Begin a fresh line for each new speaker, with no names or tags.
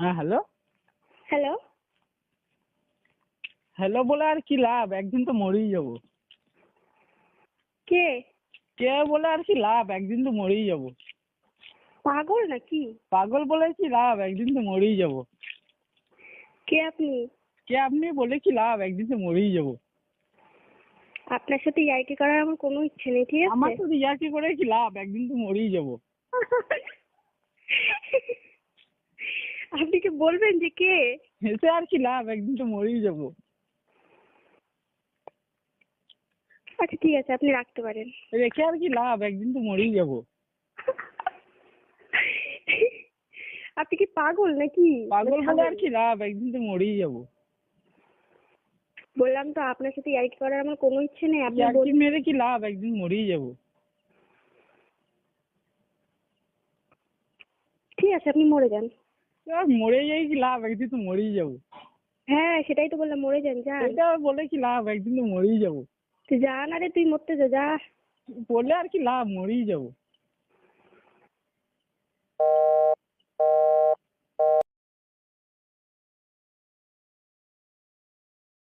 হ্যাঁ hello?
Hello?
Hello বলে আর কি লাভ? একদিন তো মরেই যাব।
কে?
কে বলে আর কি লাভ? একদিন তো মরেই যাব।
পাগল নাকি?
পাগল বলে কি লাভ? একদিন তো মরেই যাব।
কে আপনি?
কে আপনি বলে কি লাভ? একদিন তো মরেই যাব।
আপনার সাথে ইয়ার্কি করার আমার কোনো ইচ্ছে নেই ঠিক আছে?
আমার তো ইয়ার্কি করে কি লাভ? একদিন তো মরেই যাব।
আপনি কি বলবেন যে কে?
হেসে আর কি লাভ? একদিন তো মরেই যাব।
আচ্ছা ঠিক আছে আপনি রাখতে পারেন।
রেখে আর কি লাভ? একদিন তো মরেই যাব।
আপনি কি পাগল নাকি?
পাগল বলে আর কি লাভ? একদিন তো মরেই যাব।
বললাম তো আপনার সাথে ইয়ার্কি করার আমার কোনো ইচ্ছে নেই আপনি
ইয়ার্কি মেরে কি লাভ? একদিন মরেই যাব।
ঠিক আছে আপনি মরে যান।
মরে যাই কি লাভ? একদিন তো মরেই যাব।
হ্যাঁ সেটাই তো বললাম মরে যান যা।
এটা বলে কি লাভ? একদিন তো মরেই যাব।
তুই যা না রে তুই মরতে যা যা।
বলে আর কি লাভ? মরেই যাব।